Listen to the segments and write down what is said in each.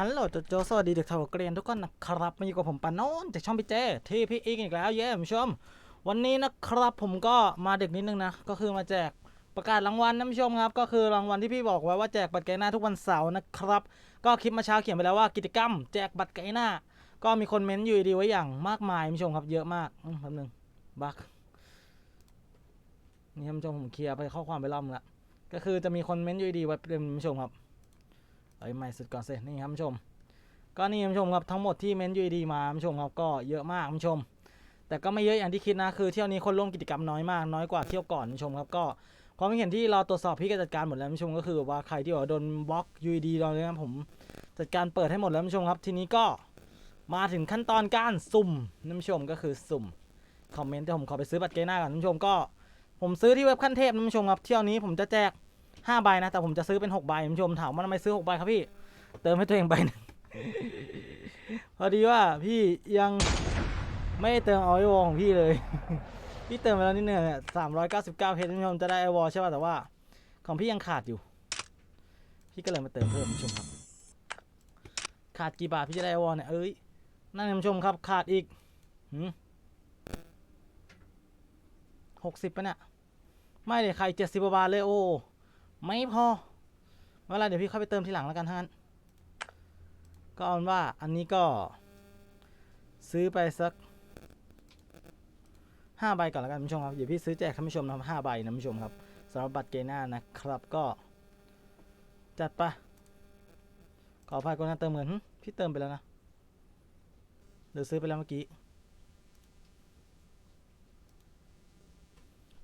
ฮัลโหลโจโจสวัสดีเด็กชาวเกรียนทุกคนนะครับมาอยู่กับผมปานโนนจากช่องพี่เจที่พี่อีกอีกแล้วเย้ผู้ชม วันนี้นะครับผมก็มาดึกนิดนึงนะ ก็คือมาแจกประกาศรางวัลนะคุณผู้ชมครับ ก็คือรางวัลที่พี่บอกไว้ว่าแจกบัตรไกหน้าทุกวันเสาร์นะครับ ก็คลิปมาเช้าเขียนไปแล้วว่ากิจกรรม แจกบัตรไกหน้า ก็มีคนเม้นต์อยู่ดีไว้อย่างมากมายผู้ชมครับเยอะมากแป๊บนึงบักนี่ผู้ชมผมเคลียร์ไปข้อความไปรอบนึงละก็คือจะมีคนเม้นต์อยู่ดีไว้เป็นผู้ชมครับ เอ้ยไม่สุดก่อนสินี่ครับผู้ชม ก็นี่ครับผู้ชมครับทั้งหมดที่เมนยูดีมาผู้ชมครับก็เยอะมากผู้ชม แต่ก็ไม่เยอะอย่างที่คิดนะคือเที่ยวนี้คนร่วมกิจกรรมน้อยมากน้อยกว่าเที่ยวก่อนผู้ชมครับก็ความเห็นที่เราตรวจสอบพี่ก็จัดการหมดแล้วผู้ชมก็คือว่าใครที่ว่าโดนบล็อกยูดีตอนนี้ผมจัดการเปิดให้หมดแล้วผู้ชมครับ ทีนี้ก็มาถึงขั้นตอนการสุ่มนผู้ชมก็คือสุ่มคอมเมนต์ที่ผมขอไปซื้อบัตรเกหน้าก่อนผู้ชมก็ ผมซื้อที่เว็บขั้นเทพนผู้ชมครับเที่ยวนี้ผมจะแจก ห้าใบนะ แต่ผมจะซื้อเป็นหกใบคุณผู้ชมถามว่าทำไมซื้อหกใบครับพี่ เติมให้ตัวเองใบหนึ่งพอดีว่าพี่ยังไม่ได้เติมเอาไอวอลของพี่เลย พี่เติมไปแล้วนิดนึงเนี่ยสามร้อยเก้าสิบเก้าเพชรคุณผู้ชมจะได้ไอวอลใช่ป่ะแต่ว่า ของพี่ยังขาดอยู่ พี่ก็เลยมาเติมเพิ่มคุณผู้ชมครับ ขาดกี่บาทพี่จะได้ไอวอลเนี่ยเอ้ยนั่นคุณผู้ชมครับขาดอีกหกสิบปะเนี่ยไม่เลยใครเจ็ดสิบบาทเลยโอ้ ไม่พอเวลาเดี๋ยวพี่เข้าไปเติมทีหลังแล้วกันท่านก็เอาว่าอันนี้ก็ ซื้อไปสักห้าใบก่อนแล้วกันท่านผู้ชมครับเดี๋ยวพี่ซื้อแจกท่านผู้ชมนะครับห้าใบนะท่านผู้ชมครับสำหรับบัตรเกน่านะครับก็ จัดไปขออภัยคนาเติมเงินหึพี่เติมไปแล้วนะหรือซื้อไปแล้วเมื่อกี้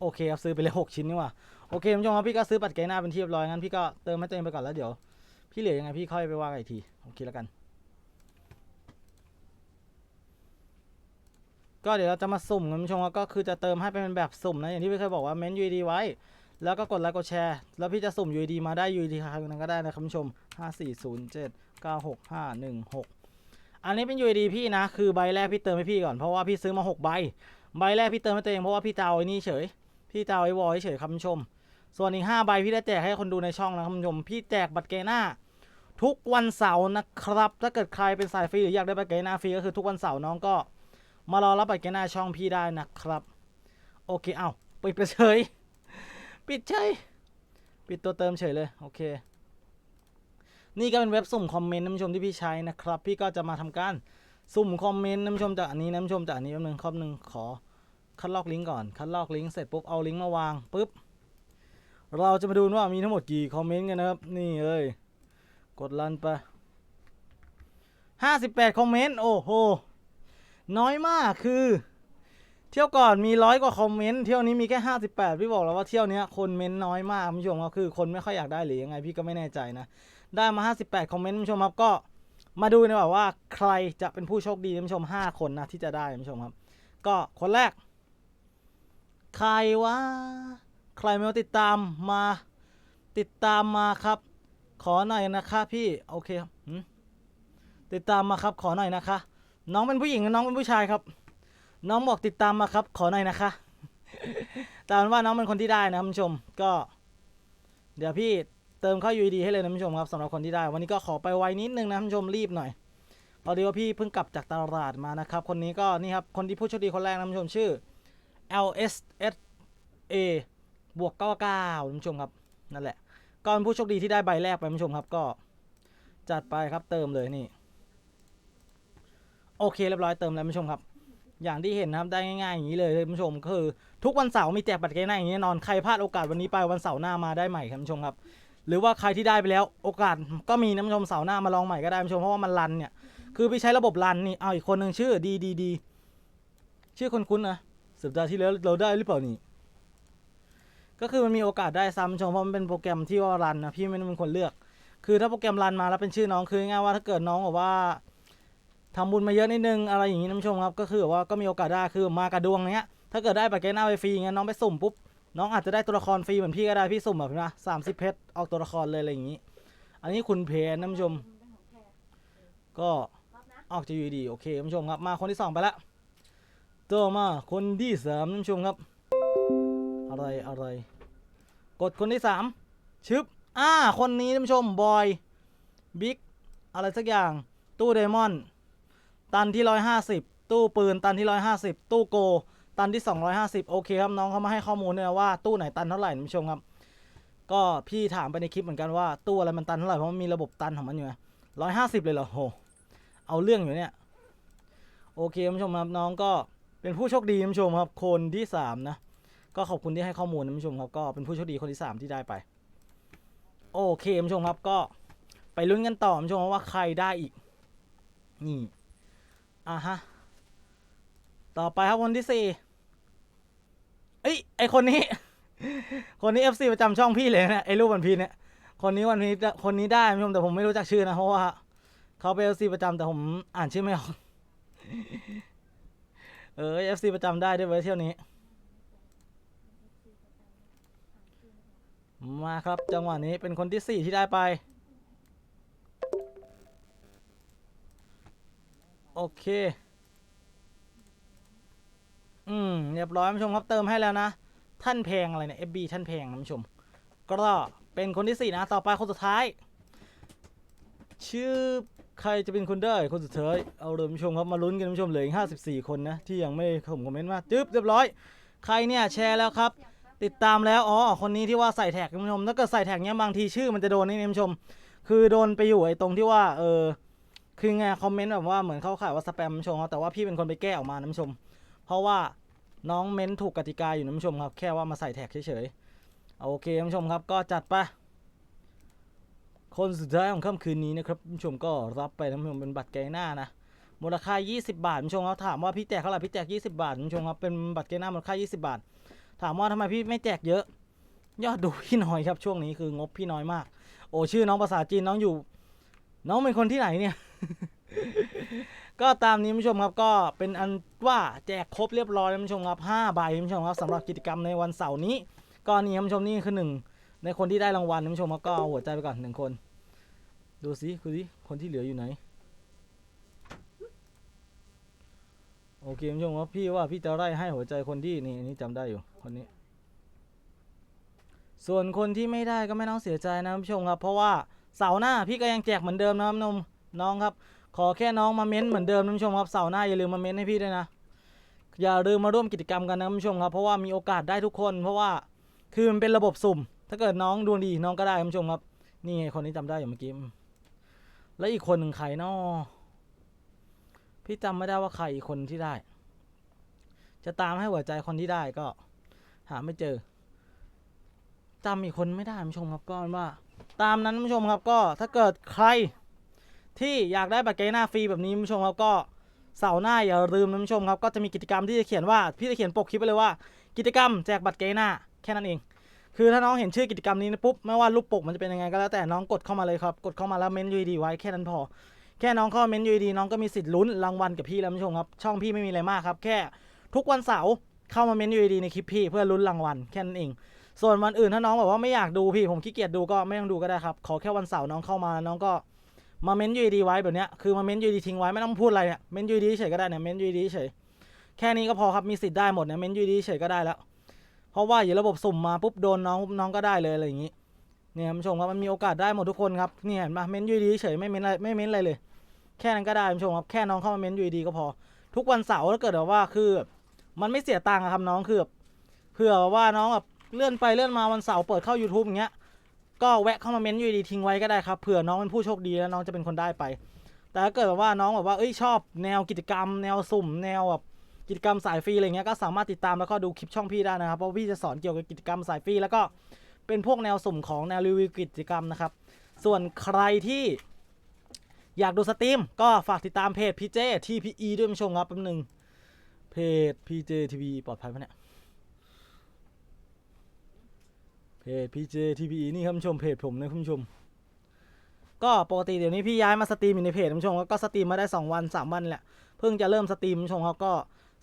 โอเคครับซื้อไปเลยหกชิ้นนี่ว่า โอเคคุณผู้ชมครับพี่ก็ซื้อบัตรไกหน้าเป็นที่เรียบร้อยงั้นพี่ก็เติมให้ตัวเองไปก่อนแล้วเดี๋ยว พี่เหลือยังไงพี่ค่อยไปว่ากันอีกทีโอเคแล้วกัน ก็เดี๋ยวเราจะมาสุ่มกันคุณผู้ชมก็คือจะเติมให้เป็นแบบสุ่มนะอย่างที่พี่เคยบอกว่าเม้น UID ไว้ แล้วก็กดไลค์กดแชร์ แล้วพี่จะสุ่ม UID มาได้ UID ครั้งนึงก็ได้นะครับคุณผู้ชม5 4 0 7 9 6 5 1 6อันนี้เป็น UID พี่นะคือใบแรกพี่เติมให้พี่ก่อนเพราะว่าพี่ซื้อมา6ใบใบแรกพี่เติมให้ตัวเองเพราะว่าพี่จะเอาไอ้นี่เฉยพี่จะเอาไอ้วอลเฉยครับคุณผู้ชม ส่วนอีก5ใบพี่ได้แจกให้คนดูในช่องนะครับคุณผู้ชมพี่แจกบัตรเกน่าทุกวันเสาร์นะครับ ถ้าเกิดใครเป็นสายฟรีหรืออยากได้บัตรเกน่าฟรีก็คือทุกวันเสาร์น้องก็มารอรับบัตรเกน่าช่องพี่ได้นะครับ โอเคเอาปิดไปเฉยปิดเฉยปิดตัวเติมเฉยเลยโอเค นี่ก็เป็นเว็บสุ่มคอมเมนต์ท่านผู้ชมที่พี่ใช้นะครับ พี่ก็จะมาทำการสุ่มคอมเมนต์ท่านผู้ชมจากอันนี้นะท่านผู้ชมจากอันนี้แป๊บนึงข้อหนึ่งขอคัดลอกลิงก์ก่อนคัดลอกลิงก์เสร็จปุ๊บเอาลิงก์มาวางปุ๊บ เราจะมาดูว่ามีทั้งหมดกี่คอมเมนต์กันนะครับ นี่เลยกดรันไปห้าสิบแปดคอมเมนต์ โอ้โห น้อยมากคือ เที่ยวก่อนมีร้อยกว่าคอมเมนต์เที่ยวนี้มีแค่ห้าสิบแปดพี่บอกแล้วว่าเที่ยวนี้คนเมนต์น้อยมากคุณผู้ชมก็คือคนไม่ค่อยอยากได้หรือยังไงพี่ก็ไม่แน่ใจนะ ได้มาห้าสิบแปดคอมเมนต์คุณผู้ชมครับก็มาดูนะว่าใครจะเป็นผู้โชคดีคุณผู้ชมห้าคนนะที่จะได้คุณผู้ชมครับ ก็คนแรก ใครวะ ใครไม่ติดตามมาติดตามมาครับ ขอหน่อยนะคะพี่โอเคครับติดตามมาครับ ขอหน่อยนะคะ น้องเป็นผู้หญิงน้องเป็นผู้ชายครับ น้องบอกติดตามมาครับ ขอหน่อยนะคะแต่ว่าน้องเป็นคนที่ได้นะคุณผู้ชมก็ เดี๋ยวพี่เติมเข้า UED ให้เลยนะคุณผู้ชมครับสำหรับคนที่ได้ วันนี้ก็ขอไปไวนิดนึงนะคุณผู้ชมรีบหน่อยพอดีว่าพี่เพิ่งกลับจากตลาดมานะครับ คนนี้ก็นี่ครับคนที่ผู้โชคดีคนแรกนะคุณผู้ชมชื่อ LSSA บวก99คุณผู้ชมครับนั่นแหละก็เป็นผู้โชคดีที่ได้ใบแรกไปคุณผู้ชมครับก็จัดไปครับเติมเลยนี่ โอเคเรียบร้อยเติมแล้วคุณผู้ชมครับ อย่างที่เห็นนะครับได้ง่ายๆอย่างนี้เลยคุณผู้ชมก็คือ ทุกวันเสาร์มีแจกบัตรเกณฑ์หน้าอย่างนี้แน่นอนใครพลาดโอกาสวันนี้ไปวันเสาร์หน้ามาได้ใหม่ครับคุณผู้ชมครับ หรือว่าใครที่ได้ไปแล้วโอกาสก็มีนะคุณผู้ชมเสาร์หน้ามาลองใหม่ก็ได้คุณผู้ชมเพราะว่ามันรันเนี่ยคือพี่ใช้ระบบรันนี่เอาอีกคนหนึ่งชื่อดีดีดีชื่อคนคุ้นนะสัปดาห์ที่แล้วเราได้หรือเปล่านี่ ก็คือมันมีโอกาสได้ซ้ำชมเพราะมันเป็นโปรแกรมที่ว่ารันนะพี่ไม่ได้เป็นคนเลือก คือถ้าโปรแกรมรันมาแล้วเป็นชื่อน้องคือง่ายว่าถ้าเกิดน้องบอกว่าทำบุญมาเยอะนิดนึงอะไรอย่างนี้นะผู้ชมครับก็คือว่าก็มีโอกาสได้คือมากระดวงเนี้ยถ้าเกิดได้บัตรเกณฑ์หน้าไปฟรีเงี้ยน้องไปสุ่มปุ๊บน้องอาจจะได้ตัวละครฟรีเหมือนพี่ก็ได้พี่สุ่มแบบนะสามสิบเพชรออกตัวละครเลยอะไรอย่างนี้ อันนี้คุณเพนนะผู้ชม ก็ออกจะอยู่ดีโอเคคุณผู้ชมครับมาคนที่สองไปละต่อมาคนที่สามท่านผู้ชมครับ อะไรอะไร กดคนที่สามชึบอ่า คนนี้ท่านผู้ชม บอย บิ๊ก อะไรสักอย่าง ตู้เดมอน ตันที่ร้อยห้าสิบตู้ปืน ตันที่ร้อยห้าสิบตู้โก ตันที่สองร้อยห้าสิบโอเคครับน้องเขามาให้ข้อมูลเนี่ยว่าตู้ไหนตันเท่าไหร่ท่านผู้ชมครับ ก็พี่ถามไปในคลิปเหมือนกันว่าตู้อะไรมันตันเท่าไหร่เพราะมันมีระบบตันของมันอยู่ร้อยห้าสิบเลยเหรอโห เอาเรื่องอยู่เนี่ย โอเคท่านผู้ชมครับน้องก็เป็นผู้โชคดีท่านผู้ชมครับ คนที่สามนะ ก็ขอบคุณที่ให้ข้อมูลท่านผู้ชมครับก็เป็นผู้โชคดีคนที่สามที่ได้ไป โอเคท่านผู้ชมครับก็ไปลุ้นกันต่อท่านผู้ชมว่าใครได้อีก นี่อะฮะต่อไปครับคนที่สี่เอ้ยไอคนนี้ คนนี้ FC ประจำช่องพี่เลยนะไอรูปวันพีเนี่ยคนนี้วันพีคนนี้ได้ท่านผู้ชมแต่ผมไม่รู้จักชื่อนะเพราะว่าเขาเป็น FC ประจำแต่ผมอ่านชื่อไม่ออกเออ FC ประจำได้ด้วยเว้ยเที่ยวนี้ มาครับจังหวะนี้เป็นคนที่สี่ที่ได้ไป โอเค อืมเรียบร้อยท่านผู้ชมครับเติมให้แล้วนะ ท่านแพงอะไรเนี่ย FB ท่านแพงท่านผู้ชม ก็เป็นคนที่สี่นะ ต่อไปคนสุดท้าย ชื่อใครจะเป็นคนได้คนสุดท้ายเอาเลยท่านผู้ชมครับมาลุ้นกันท่านผู้ชมเหลืออีกห้าสิบสี่คนนะ ที่ยังไม่ได้ส่งคอมเมนต์มาจึ๊บเรียบร้อย ใครเนี่ยแชร์แล้วครับ ติดตามแล้วอ๋อคนนี้ที่ว่าใส่แท็กคุณผู้ชมถ้าเกิดใส่แท็กเนี้ยบางทีชื่อมันจะโดนนี่นะคุณผู้ชม คือโดนไปอยู่ไอ้ตรงที่ว่าเออคือไงคอมเมนต์แบบว่าเหมือนเขาข่ายว่าสแปมคุณผู้ชมครับแต่ว่าพี่เป็นคนไปแก้ออกมานะคุณผู้ชม เพราะว่าน้องเม้นถูกกติกาอยู่นะคุณผู้ชมครับ แค่ว่ามาใส่แท็กเฉยๆเอาโอเคคุณผู้ชมครับก็จัดไปคนสุดท้ายของค่ำคืนนี้นะครับคุณผู้ชมก็รับไปนะคุณผู้ชมเป็นบัตรแกหน้านะมูลค่า 20 บาทคุณผู้ชมครับถามว่าพี่แจกเท่าไหร่พี่แจก 20 บาทคุณผู้ชมครับเป็นบัตรแกหน้ามูลค่า 20 บาท ถามว่าทำไมพี่ไม่แจกเยอะ ยอดดูพี่น้อยครับช่วงนี้คืองบพี่น้อยมาก โอ้ชื่อน้องภาษาจีนน้องอยู่ น้องเป็นคนที่ไหนเนี่ย ก็ตามนี้ผู้ชมครับก็เป็นอันว่าแจกครบเรียบร้อยแล้วผู้ชมครับ5ใบผู้ชมครับสำหรับกิจกรรมในวันเสาร์นี้ก็นี่ผู้ชมนี่คือหนึ่งในคนที่ได้รางวัลผู้ชมครับก็เอาหัวใจไปก่อนหนึ่งคน ดูสิดูสิคนที่เหลืออยู่ไหน โอเคคุณผู้ชมครับพี่ว่าพี่จะไล่ให้หัวใจคนที่นี่อันนี้จำได้อยู่คนนี้ ส่วนคนที่ไม่ได้ก็ไม่ต้องเสียใจนะคุณผู้ชมครับ เพราะว่าเสาร์หน้าพี่ก็ยังแจกเหมือนเดิมนะครับนมน้องครับ ขอแค่น้องมาเม้นเหมือนเดิมนะคุณผู้ชมครับเสาร์หน้าอย่าลืมมาเม้นให้พี่ด้วยนะอย่าลืมมาร่วมกิจกรรมกันนะคุณผู้ชมครับ เพราะว่ามีโอกาสได้ทุกคน เพราะว่าคือมันเป็นระบบสุ่ม ถ้าเกิดน้องดวงดีน้องก็ได้คุณผู้ชมครับ นี่ไงคนนี้จำได้อยู่เมื่อกี้แล้วอีกคนหนึ่งใครนาะ พี่จำไม่ได้ว่าใครอีกคนที่ได้ จะตามให้หัวใจคนที่ได้ก็ หาไม่เจอจำอีกคนไม่ได้คุณผู้ชมครับก็เป็นว่า ตามนั้นคุณผู้ชมครับก็ถ้าเกิดใคร ที่อยากได้บัตรเกหน้าฟรีแบบนี้คุณผู้ชมครับก็เสาร์หน้าอย่าลืมนะคุณผู้ชมครับก็จะมีกิจกรรมที่จะเขียนว่าพี่จะเขียนปกคลิปไปเลยว่า กิจกรรมแจกบัตรเกหน้าแค่นั้นเอง คือถ้าน้องเห็นชื่อกิจกรรมนี้นะปุ๊บไม่ว่ารูปปกมันจะเป็นยังไงก็แล้วแต่น้องกดเข้ามาเลยครับ กดเข้ามาแล้วเมนยูดีไว้แค่นั้นพอ แค่น้องเข้ามาเมนยูดีน้องก็มีสิทธิ์ลุ้นรางวัลกับพี่แล้วผู้ชมครับ ช่องพี่ไม่มีอะไรมากครับ แค่ทุกวันเสาร์เข้ามาเมนต์อยู่ดีในคลิปพี่เพื่อลุ้นรางวัลแค่นั้นเอง ส่วนวันอื่นถ้าน้องแบบว่าไม่อยากดูพี่ผมขี้เกียจดูก็ไม่ต้องดูก็ได้ครับ ขอแค่วันเสาร์น้องเข้ามาน้องก็มาเม้นยูดีไว้แบบเนี้ยคือมาเม้นยูดีทิ้งไว้ไม่ต้องพูดอะไรเนี่ยเม้นยูดีเฉยก็ได้เนี่ยเม้นยูดีเฉยแค่นี้ก็พอครับมีสิทธิ์ได้หมดเนี่ยเม้นยูดีเฉยก็ได้แล้ว เพราะว่าอย่าระบบสุ่มมาปุ๊บโดนน้องน้องก็ได้เลยอะไรอย่างงี้เนี่ยผู้ชมครับมันมีโอกาสได้หมดทุกคนครับนี่เห็นปะเม้นยูดีเฉยไม่เม้นอะไรไม่เม้นอะไรเลย แค่นั้นก็ได้คุณผู้ชมครับแค่น้องเข้ามาเม้นยูดีก็พอ ทุกวันเสาร์ถ้าเกิดแบบว่าคือ มันไม่เสียตังค์ครับน้องคือเผื่อว่าน้องแบบเลื่อนไปเลื่อนมาวันเสาร์เปิดเข้า YouTube อย่างเงี้ยก็แวะเข้ามาเม้นต์อยู่ดีทิ้งไว้ก็ได้ครับเผื่อน้องเป็นผู้โชคดีแล้วน้องจะเป็นคนได้ไป แต่ถ้าเกิดแบบว่าน้องแบบว่าเอ้ยชอบแนวกิจกรรม แนวสุ่ม แนวแบบกิจกรรมสายฟรีอะไรเงี้ยก็สามารถติดตามแล้วก็ดูคลิปช่องพี่ได้นะครับเพราะพี่จะสอนเกี่ยวกับกิจกรรมสายฟรีแล้วก็เป็นพวกแนวสุ่มของแนวรีวิวกิจกรรมนะครับส่วนใครที่ อยากดูสตรีมก็ฝากติดตามเพจพีเจ TPE ด้วยคุณผู้ชมครับแป๊บนึง เพจ PJ TV ปลอดภัยปะเนี่ยเพจ PJ TPE นี่ครับผู้ชมเพจผมนะคุณผู้ชม ก็ปกติเดี๋ยวนี้พี่ย้ายมาสตรีมอยู่ในเพจคุณผู้ชมก็สตรีมมาได้ 2 วัน 3 วันแหละเพิ่งจะเริ่มสตรีมคุณผู้ชมเขาก็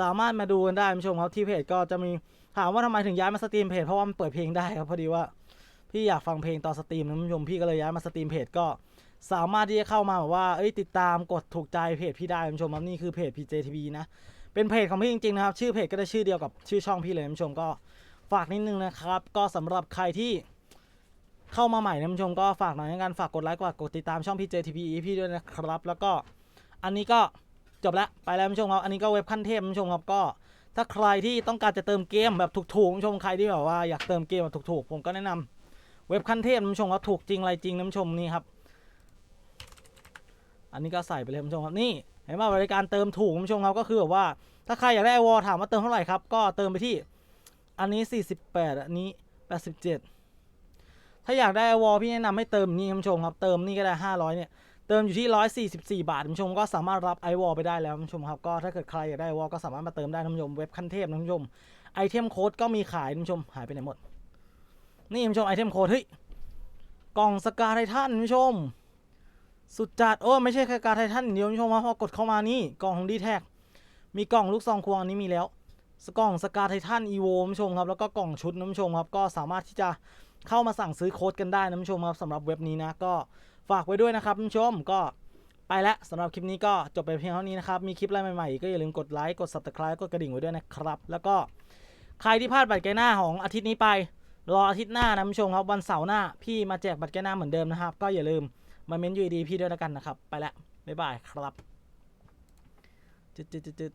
สามารถมาดูกันได้คุณผู้ชมครับที่เพจก็จะมีถามว่าทำไมถึงย้ายมาสตรีมเพจเพราะว่ามันเปิดเพลงได้ครับพอดีว่าพี่อยากฟังเพลงตอนสตรีมนะคุณผู้ชมพี่ก็เลยย้ายมาสตรีมเพจก็ สามารถที่จะเข้ามาแบบว่าเอ้ยติดตามกดถูกใจเพจพี่ได้คุณผู้ชมครับนี่คือเพจ PJ TV นะเป็นเพจของพี่จริงๆนะครับชื่อเพจก็ได้ชื่อเดียวกับชื่อช่องพี่เลยคุณผู้ชมก็ฝากนิดนึงนะครับ ก็สำหรับใครที่เข้ามาใหม่นะคุณผู้ชมก็ฝากหน่อยในการฝากกดไลค์กดกดติดตามช่อง PJTPE พี่ด้วยนะครับ แล้วก็อันนี้ก็จบแล้วไปแล้วคุณผู้ชมครับอันนี้ก็เว็บขั้นเทพคุณผู้ชมครับก็ถ้าใครที่ต้องการจะเติมเกมแบบถูกๆคุณผู้ชมใครที่แบบว่าอยากเติมเกมแบบถูกๆ ผมก็แนะนำเว็บขั้นเทพคุณผู้ชมครับถูกจริงอะไรจริงคุณผู้ชมนี่ครับ อันนี้ก็ใส่ไปเลยคุณผู้ชมครับนี่เห็นไหมบริการเติมถูกคุณผู้ชมครับก็คือแบบว่า ถ้าใครอยากได้ไอวอลถามว่าเติมเท่าไหร่ครับ ก็เติมไปที่อันนี้ 48 อันนี้ 87 ถ้าอยากได้ไอวอลพี่แนะนำให้เติมนี่คุณผู้ชมครับเติมนี่ก็ได้ 500 เนี่ยเติมอยู่ที่ 144 บาทคุณผู้ชมก็สามารถรับไอวอลไปได้แล้วคุณผู้ชมครับก็ถ้าเกิดใครอยากได้ไอวอลก็สามารถมาเติมได้คุณผู้ชมเว็บขั้นเทพคุณผู้ชมไอเทมโค้ดก็มีขายคุณผู้ชมหายไปไหนหมดนี่คุณผู้ชมไอเทมโค้ดเฮ้ยกล่องสกาไททันคุณผู้ชม สุดจัดโอ้ไม่ใช่แค่การไททันเดียวชมว่าพอกดเข้ามานี่กล่องของดีแท็กมีกล่องลูกซองควงอันนี้มีแล้วสกล่องสกาไททันอีโวคุณผู้ชมครับแล้วก็กล่องชุดนะคุณผู้ชมครับก็สามารถที่จะเข้ามาสั่งซื้อโค้ดกันได้นะคุณผู้ชมครับสำหรับเว็บนี้นะก็ฝากไว้ด้วยนะครับคุณผู้ชมก็ไปแล้วสำหรับคลิปนี้ก็จบไปเพียงเท่านี้นะครับ มีคลิปอะไรใหม่ๆ ก็อย่าลืมกดไลค์กด subscribe กดกระดิ่งไว้ด้วยนะครับ แล้วก็ใครที่พลาดบัตรแกหน้าของอาทิตย์นี้ไป รออาทิตย์หน้านะคุณผู้ชมครับวันเสาร์หน้าพี่มาแจกบัตรแกหน้าเหมือนเดิมนะครับ ก็อย่าลืม มาเม้นยูดีพี่ด้วยแล้วกันนะครับ ไปแล้วบ๊ายบายครับจุดจุดจุด